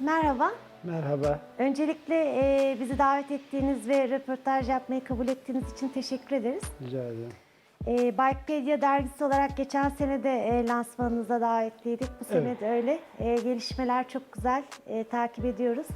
merhaba. Merhaba. Öncelikle e, bizi davet ettiğiniz ve röportaj yapmayı kabul ettiğiniz için teşekkür ederiz. Rica ederim. E, Bikepedia dergisi olarak geçen sene de e, lansmanınıza davetliydik. Bu sene Evet. de öyle. E, gelişmeler çok güzel. E, takip ediyoruz.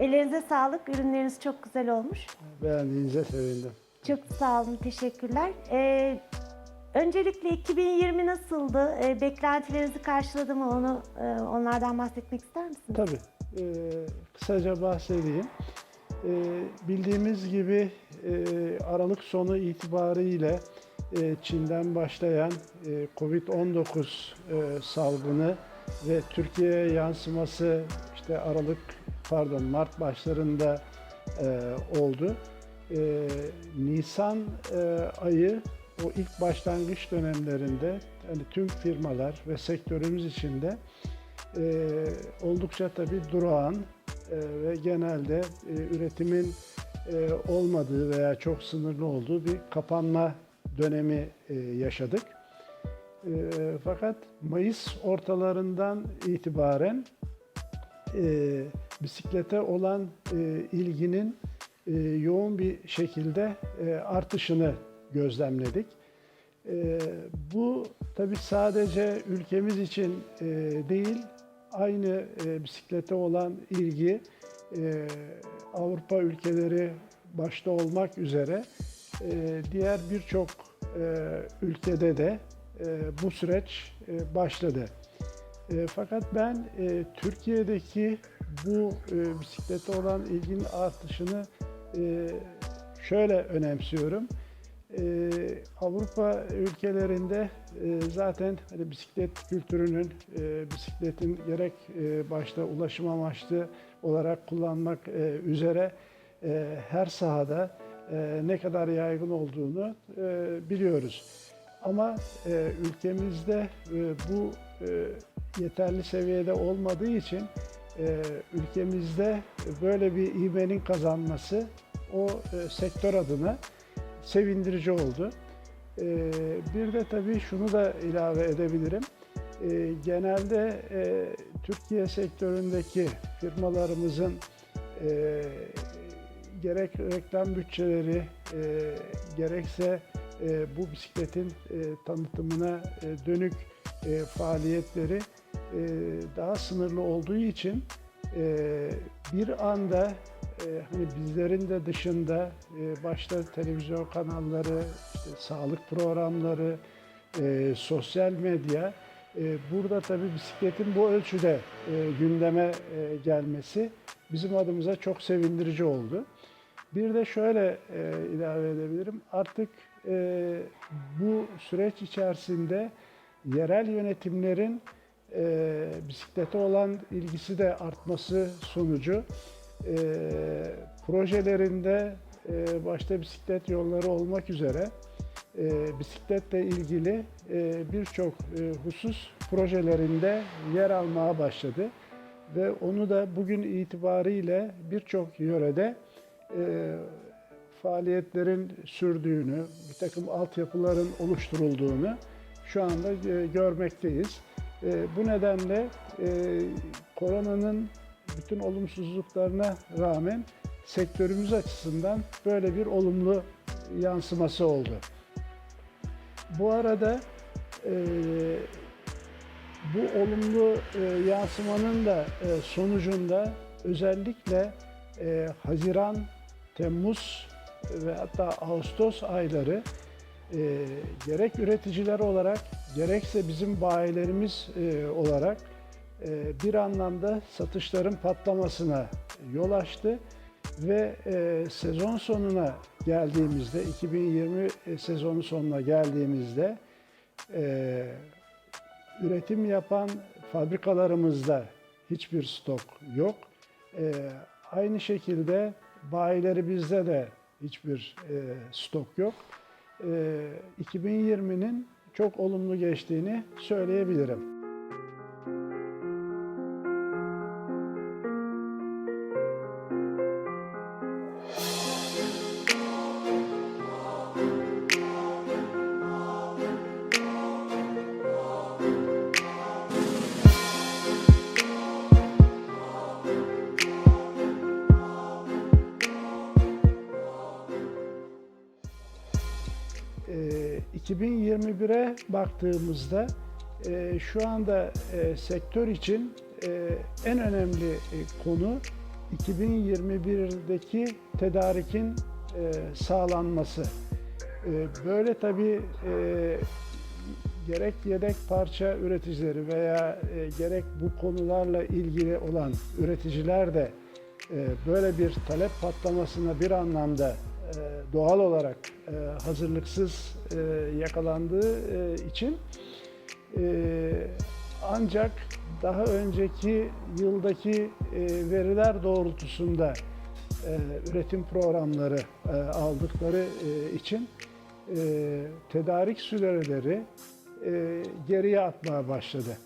Ellerinize sağlık. Ürünleriniz çok güzel olmuş. Beğendiğinize sevindim. Çok sağ olun. Teşekkürler. E, öncelikle 2020 nasıldı? E, beklentilerinizi karşıladı mı? Onu e, onlardan bahsetmek ister misiniz? Tabii. E, kısaca bahsedeyim. E, bildiğimiz gibi e, Aralık sonu itibariyle e, Çin'den başlayan e, Covid-19 e, salgını ve Türkiye'ye yansıması işte Aralık pardon Mart başlarında e, oldu. E, Nisan e, ayı o ilk başlangıç dönemlerinde hani tüm firmalar ve sektörümüz içinde e, oldukça tabii durağan e, ve genelde e, üretimin e, olmadığı veya çok sınırlı olduğu bir kapanma dönemi e, yaşadık. E, fakat Mayıs ortalarından itibaren e, bisiklete olan e, ilginin e, yoğun bir şekilde e, artışını gözlemledik. E, bu tabi sadece ülkemiz için e, değil, aynı e, bisiklete olan ilgi e, Avrupa ülkeleri başta olmak üzere e, diğer birçok e, ülkede de e, bu süreç e, başladı. E, fakat ben e, Türkiye'deki bu e, bisiklete olan ilginin artışını e, şöyle önemsiyorum. E, Avrupa ülkelerinde e, zaten hani bisiklet kültürünün, e, bisikletin gerek e, başta ulaşım amaçlı olarak kullanmak e, üzere e, her sahada e, ne kadar yaygın olduğunu e, biliyoruz. Ama e, ülkemizde e, bu e, yeterli seviyede olmadığı için e, ülkemizde böyle bir ivmenin kazanması o e, sektör adına sevindirici oldu. E, bir de tabii şunu da ilave edebilirim. E, genelde e, Türkiye sektöründeki firmalarımızın e, gerek reklam bütçeleri e, gerekse bu bisikletin tanıtımına dönük faaliyetleri daha sınırlı olduğu için bir anda hani bizlerin de dışında e, başta televizyon kanalları, işte sağlık programları, e, sosyal medya e, burada tabii bisikletin bu ölçüde e, gündeme e, gelmesi bizim adımıza çok sevindirici oldu. Bir de şöyle e, ilave edebilirim. Artık e, bu süreç içerisinde yerel yönetimlerin e, bisiklete olan ilgisi de artması sonucu e, projelerinde e, başta bisiklet yolları olmak üzere e, bisikletle ilgili e, birçok e, husus projelerinde yer almaya başladı ve onu da bugün itibariyle birçok yörede e, faaliyetlerin sürdüğünü, bir takım altyapıların oluşturulduğunu şu anda e, görmekteyiz. E, bu nedenle e, koronanın bütün olumsuzluklarına rağmen sektörümüz açısından böyle bir olumlu yansıması oldu. Bu arada e, bu olumlu e, yansımanın da e, sonucunda özellikle e, Haziran, Temmuz ve hatta Ağustos ayları e, gerek üreticiler olarak gerekse bizim bayilerimiz e, olarak bir anlamda satışların patlamasına yol açtı ve e, sezon sonuna geldiğimizde 2020 sezonu sonuna geldiğimizde e, üretim yapan fabrikalarımızda hiçbir stok yok. E, aynı şekilde bayilerimizde de hiçbir stok yok. E, 2020'nin çok olumlu geçtiğini söyleyebilirim. 2021'e baktığımızda e, şu anda e, sektör için e, en önemli konu 2021'deki tedarikin sağlanması. Böyle tabii gerek yedek parça üreticileri veya gerek bu konularla ilgili olan üreticiler de böyle bir talep patlamasına bir anlamda doğal olarak e, hazırlıksız e, yakalandığı e, için e, ancak daha önceki yıldaki e, veriler doğrultusunda e, üretim programları e, aldıkları e, için e, tedarik süreleri e, geriye atmaya başladı.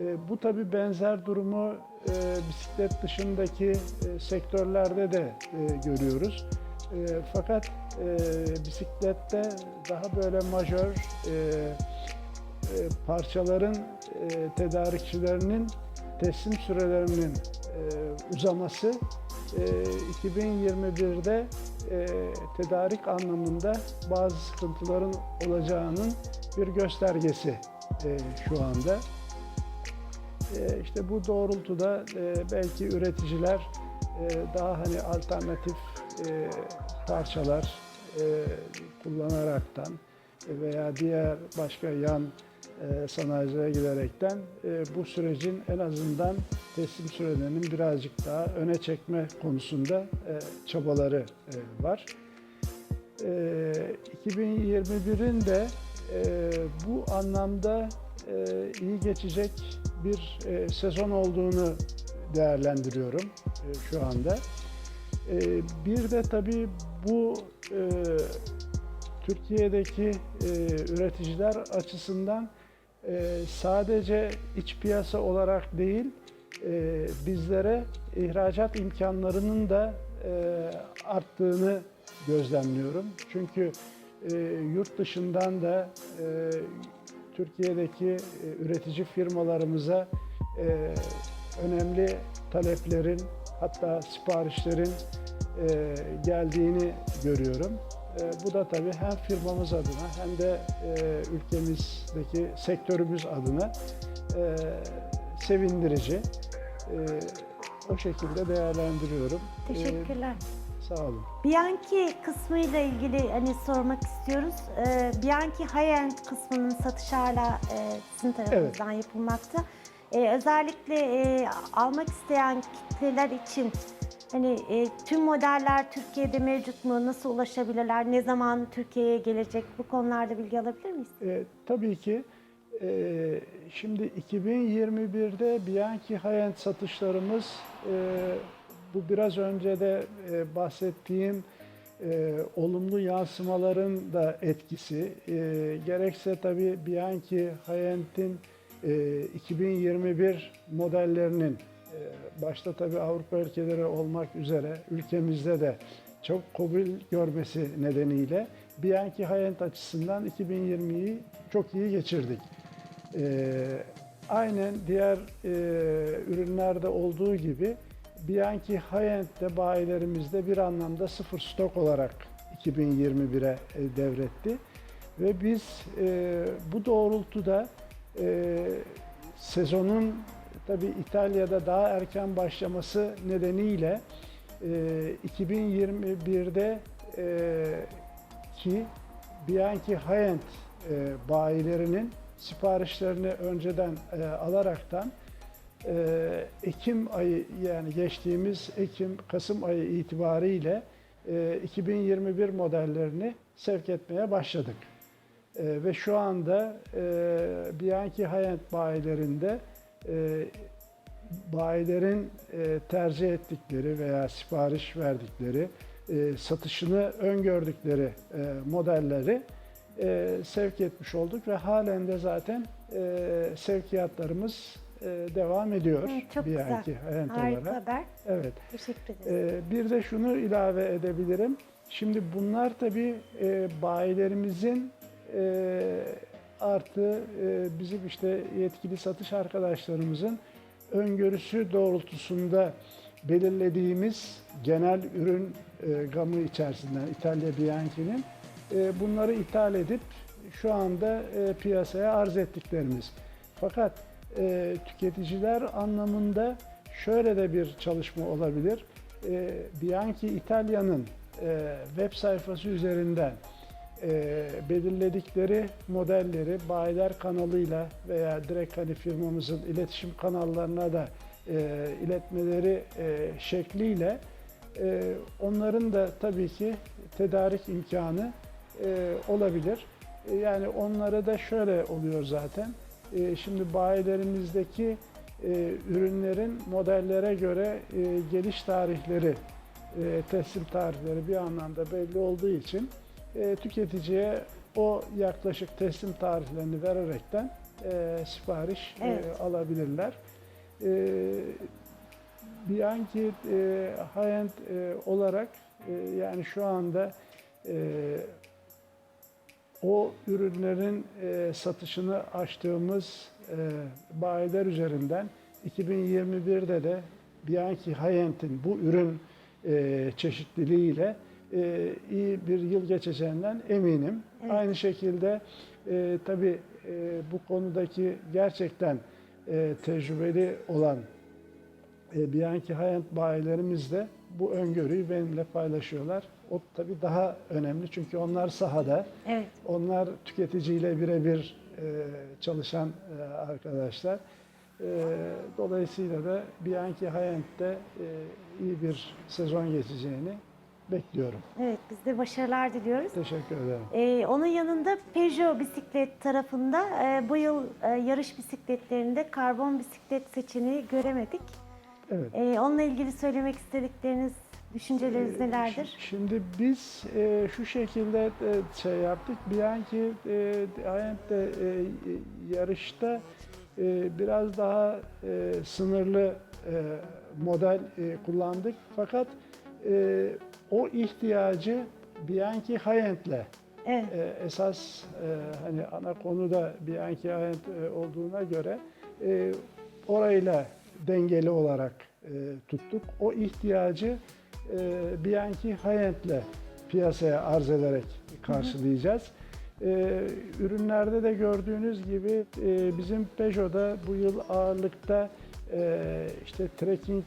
E, bu tabi benzer durumu e, bisiklet dışındaki e, sektörlerde de e, görüyoruz. E, fakat e, bisiklette daha böyle majör e, e, parçaların e, tedarikçilerinin teslim sürelerinin e, uzaması e, 2021'de e, tedarik anlamında bazı sıkıntıların olacağının bir göstergesi e, şu anda. E, işte bu doğrultuda e, belki üreticiler e, daha hani alternatif e, parçalar e, kullanaraktan veya diğer başka yan e, sanayicilere giderekten e, bu sürecin en azından teslim sürelerinin birazcık daha öne çekme konusunda çabaları var. E, 2021'in de bu anlamda iyi geçecek bir sezon olduğunu değerlendiriyorum şu anda. E, bir de tabii bu e, Türkiye'deki e, üreticiler açısından e, sadece iç piyasa olarak değil, e, bizlere ihracat imkanlarının da e, arttığını gözlemliyorum. Çünkü e, yurt dışından da e, Türkiye'deki e, üretici firmalarımıza e, önemli taleplerin hatta siparişlerin e, geldiğini görüyorum. E, bu da tabii hem firmamız adına hem de e, ülkemizdeki sektörümüz adına e, sevindirici. E, o şekilde değerlendiriyorum. Teşekkürler. sağ olun. Bianchi kısmıyla ilgili hani sormak istiyoruz. Ee, Bianchi high-end kısmının satışı hala e, sizin tarafınızdan yapılmakta. Ee, özellikle e, almak isteyen kitleler için hani e, tüm modeller Türkiye'de mevcut mu? Nasıl ulaşabilirler? Ne zaman Türkiye'ye gelecek? Bu konularda bilgi alabilir miyiz? E, tabii ki e, şimdi 2021'de Bianchi High-End satışlarımız e, bu biraz önce de e, bahsettiğim e, olumlu yansımaların da etkisi. E, gerekse tabii Bianchi High-End'in 2021 modellerinin e, başta tabii Avrupa ülkeleri olmak üzere ülkemizde de çok kabul görmesi nedeniyle Bianchi High-End açısından 2020'yi çok iyi geçirdik. Ee, aynen diğer e, ürünlerde olduğu gibi Bianchi High-End'de bayilerimizde bir anlamda sıfır stok olarak 2021'e e, devretti. Ve biz bu doğrultuda e, sezonun tabi İtalya'da daha erken başlaması nedeniyle e, 2021'de e, ki Bianchi High-End e, bayilerinin siparişlerini önceden e, alaraktan e, Ekim ayı yani geçtiğimiz Ekim Kasım ayı itibariyle e, 2021 modellerini sevk etmeye başladık. E, ve şu anda e, Bianchi High-End bayilerinde e, bayilerin e, tercih ettikleri veya sipariş verdikleri e, satışını öngördükleri e, modelleri e, sevk etmiş olduk ve halen de zaten e, sevkiyatlarımız e, devam ediyor. Evet, çok Bianchi güzel. Harika olarak. haber. Evet. Teşekkür ederiz. Ee, bir de şunu ilave edebilirim. Şimdi bunlar tabii e, bayilerimizin e, artı e, bizim işte yetkili satış arkadaşlarımızın öngörüsü doğrultusunda belirlediğimiz genel ürün e, gamı içerisinden İtalya Bianchi'nin e, bunları ithal edip şu anda e, piyasaya arz ettiklerimiz. Fakat e, tüketiciler anlamında şöyle de bir çalışma olabilir. E, Bianchi İtalya'nın e, web sayfası üzerinden e, belirledikleri modelleri bayiler kanalıyla veya direkt hani firmamızın iletişim kanallarına da e, iletmeleri e, şekliyle e, onların da tabii ki tedarik imkanı e, olabilir. E, yani onlara da şöyle oluyor zaten. E, şimdi bayilerimizdeki e, ürünlerin modellere göre e, geliş tarihleri, e, teslim tarihleri bir anlamda belli olduğu için e, tüketiciye o yaklaşık teslim tarihlerini vererekten e, sipariş e, Evet. alabilirler. E, Bianchi e, high-end e, olarak e, yani şu anda e, o ürünlerin e, satışını açtığımız e, bayiler üzerinden 2021'de de Bianchi High-End'in bu ürün e, çeşitliliğiyle e, iyi bir yıl geçeceğinden eminim. Evet. Aynı şekilde e, tabii e, bu konudaki gerçekten e, tecrübeli olan e, Bianchi High-End bayilerimiz de bu öngörüyü benimle paylaşıyorlar. O tabii daha önemli çünkü onlar sahada. Evet. Onlar tüketiciyle birebir e, çalışan e, arkadaşlar. E, dolayısıyla da Bianchi High-End'de e, iyi bir sezon geçeceğini bekliyorum. Evet, biz de başarılar diliyoruz. Teşekkür ederim. Ee, onun yanında Peugeot bisiklet tarafında e, bu yıl e, yarış bisikletlerinde karbon bisiklet seçeneği göremedik. Evet. Ee, onunla ilgili söylemek istedikleriniz, düşünceleriniz Ee, nelerdir? şi- Şimdi biz e, şu şekilde e, şey yaptık. Bianchi e, High-End'de e, yarışta e, biraz daha e, sınırlı e, model e, kullandık. Fakat e, o ihtiyacı Bianchi High-End'le Evet, e, esas e, hani ana konu da Bianchi High-End e, olduğuna göre e, orayla dengeli olarak e, tuttuk. O ihtiyacı e, Bianchi High-End'le piyasaya arz ederek karşılayacağız. E, ürünlerde de gördüğünüz gibi e, bizim Peugeot'da bu yıl ağırlıkta e, işte trekking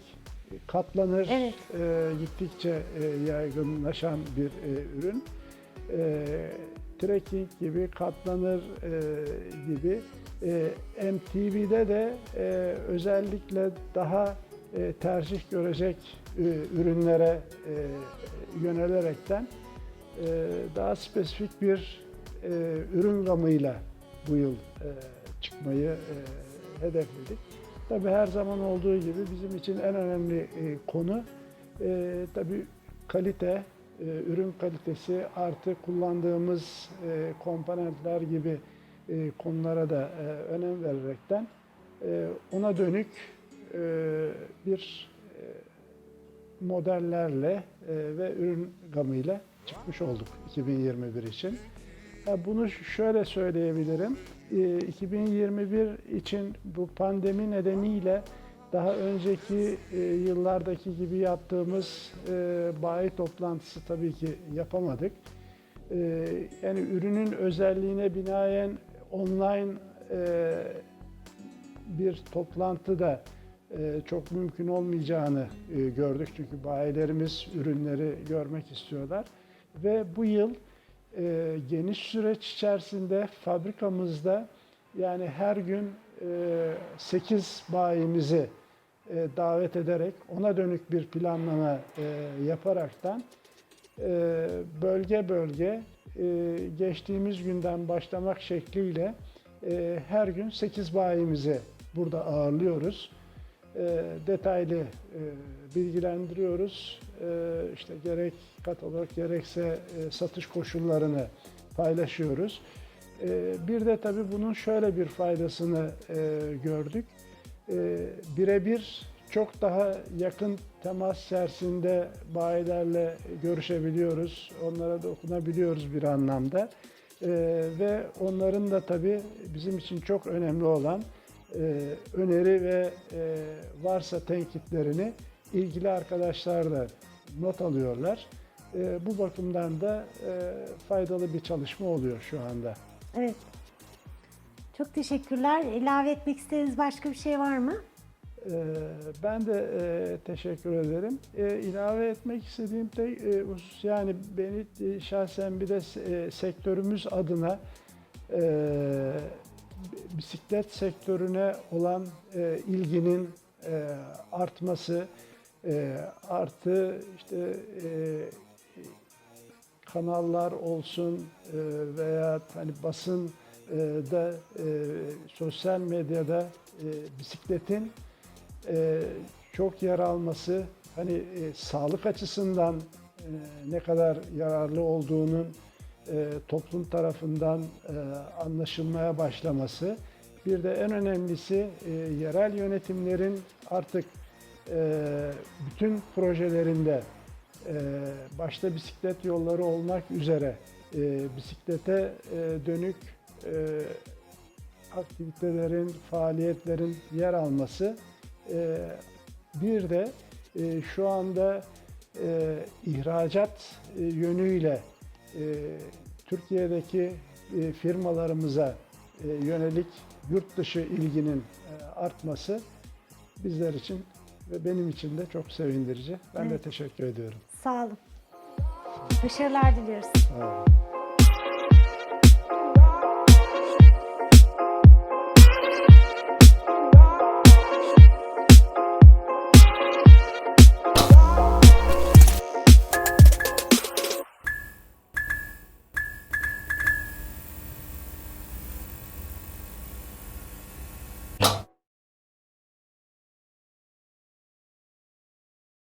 katlanır Evet. e, gittikçe e, yaygınlaşan bir e, ürün e, trekking gibi, katlanır e, gibi e, MTB'de de e, özellikle daha e, tercih görecek e, ürünlere e, yönelerekten e, daha spesifik bir e, ürün gamıyla bu yıl e, çıkmayı e, hedefledik. Tabii her zaman olduğu gibi bizim için en önemli e, konu e, tabii kalite, e, ürün kalitesi artı kullandığımız e, komponentler gibi e, konulara da e, önem vererekten e, ona dönük e, bir e, modellerle e, ve ürün gamıyla çıkmış olduk 2021 için. Ha, bunu şöyle söyleyebilirim. E, 2021 için bu pandemi nedeniyle daha önceki e, yıllardaki gibi yaptığımız e, bayi toplantısı tabii ki yapamadık. E, yani ürünün özelliğine binaen online e, bir toplantı da e, çok mümkün olmayacağını gördük. Çünkü bayilerimiz ürünleri görmek istiyorlar. Ve bu yıl e, geniş süreç içerisinde fabrikamızda yani her gün e, 8 bayimizi e, davet ederek ona dönük bir planlama e, yaparaktan e, bölge bölge e, geçtiğimiz günden başlamak şekliyle e, her gün 8 bayimizi burada ağırlıyoruz. E, detaylı e, bilgilendiriyoruz. E, işte gerek katalog gerekse e, satış koşullarını paylaşıyoruz. E, bir de tabii bunun şöyle bir faydasını e, gördük. E, birebir çok daha yakın temas içerisinde bayilerle görüşebiliyoruz. Onlara dokunabiliyoruz bir anlamda. E, ve onların da tabii bizim için çok önemli olan öneri ve e, varsa tenkitlerini ilgili arkadaşlar da not alıyorlar. E, bu bakımdan da e, faydalı bir çalışma oluyor şu anda. Evet. Çok teşekkürler. İlave etmek istediğiniz başka bir şey var mı? Ben de e, teşekkür ederim. E, ilave etmek istediğim tek e, husus yani beni e, şahsen bir de e, sektörümüz adına e, bisiklet sektörüne olan e, ilginin e, artması e, artı işte e, kanallar olsun e, veya hani basın e, da e, sosyal medyada e, bisikletin e, çok yer alması hani e, sağlık açısından e, ne kadar yararlı olduğunun e, toplum tarafından e, anlaşılmaya başlaması. Bir de en önemlisi e, yerel yönetimlerin artık e, bütün projelerinde e, başta bisiklet yolları olmak üzere e, bisiklete e, dönük e, aktivitelerin, faaliyetlerin yer alması e, bir de e, şu anda e, ihracat e, yönüyle e, Türkiye'deki e, firmalarımıza e, yönelik yurt dışı ilginin e, artması bizler için ve benim için de çok sevindirici. Ben de Evet. teşekkür ediyorum. Sağ olun. Başarılar diliyoruz. Sağ olun.